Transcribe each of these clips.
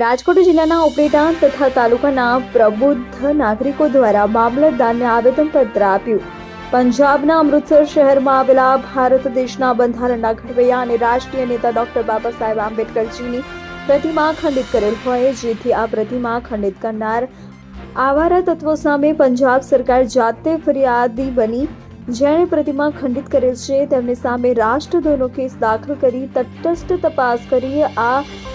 રાજકોટ જિલ્લાના ઉપલેટા તથા તાલુકાના પ્રબુદ્ધ નાગરિકો દ્વારા મામલતદારને આવેદનપત્ર આપ્યું. પંજાબના અમૃતસર શહેરમાં આવેલા ભારત દેશના બંધારણના ઘડવૈયા અને રાષ્ટ્રીય નેતા ડોક્ટર બાબા સાહેબ આંબેડકરજીની પ્રતિમા ખંડિત કરેલ હોય, જેથી આ પ્રતિમા ખંડિત કરનાર આવારા તત્વો સામે પંજાબ સરકાર જાતે ફરિયાદી બની જેણે પ્રતિમા ખંડિત કરેલ છે, તેમની સામે રાષ્ટ્રદ્રોહનો કેસ દાખલ કરી તટસ્થ તપાસ કરી આ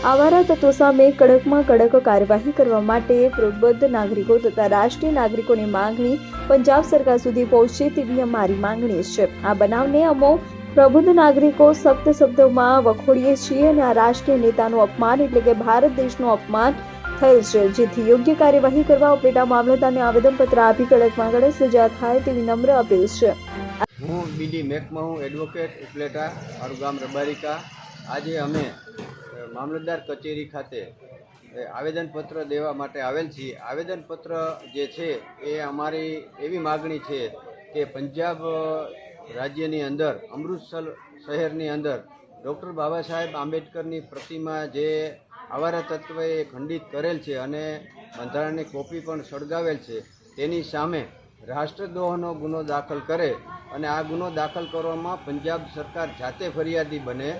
આવારા તત્વો સામે કડકમાં કડક કાર્યવાહી કરવા માટે પ્રબુદ્ધ નાગરિકો તથા રાષ્ટ્રીય નાગરિકોની માંગણી પંજાબ સરકાર સુધી પહોંચે તેવી અમારી માંગણી છે. આ બનાવને અમો પ્રબુદ્ધ નાગરિકો સપ્ત શબ્દોમાં વખોડીએ છીએ અને આ રાષ્ટ્રીય નેતાનું અપમાન એટલે કે ભારત દેશનું અપમાન થયેલ છે. જેથી યોગ્ય કાર્યવાહી કરવા ઉપલેટા મામલતદારને આવેદનપત્ર આપી કડકમાં કડક સજા થાય તેવી નમ્ર અપીલ છે. હું બીડી મેકમાં હું એડવોકેટ, ઉપલેટા, મારું ગામ રબારિકા. આજે અમે મામલતદાર કચેરી ખાતે આવેદનપત્ર દેવા માટે આવેલ છીએ. આવેદનપત્ર જે છે, એ અમારી એવી માગણી છે કે પંજાબ રાજ્યની અંદર, અમૃતસર શહેરની અંદર, ડૉક્ટર બાબા સાહેબ આંબેડકરની પ્રતિમા જે આવારા તત્વએ ખંડિત કરેલ છે અને બંધારણની કોપી પણ સળગાવેલ છે. તેની સામે રાષ્ટ્રદ્રોહનો ગુનો દાખલ કરે અને આ ગુનો દાખલ કરવામાં પંજાબ સરકાર જાતે ફરિયાદી બને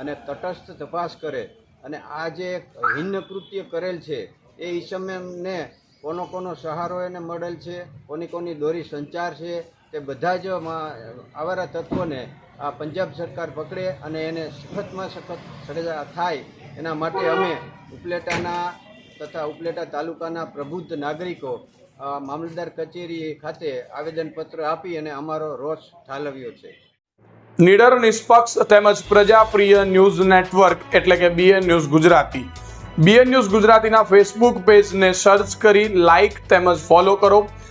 અને તટસ્થ તપાસ કરે અને આ જે હિન્ન કૃત્ય કરેલ છે, એ ઈસમને કોનો કોનો સહારો એને મળેલ છે, કોની કોની દોરી સંચાર છે, તે બધા જ આવારા તત્વોને આ પંજાબ સરકાર પકડે અને એને સખતમાં સખત સજા થાય એના માટે અમે ઉપલેટાના તથા ઉપલેટા તાલુકાના પ્રબુદ્ધ નાગરિકો મામલતદાર કચેરી ખાતે આવેદનપત્ર આપી અને અમારો રોષ ઠાલવ્યો છે. નિડર, નિષ્પક્ષ તેમજ પ્રજાપ્રિય ન્યૂઝ નેટવર્ક એટલે કે BN news Gujarati. BN news ગુજરાતીના ફેસબુક પેજને સર્ચ કરી લાઇક તેમજ ફોલો કરો.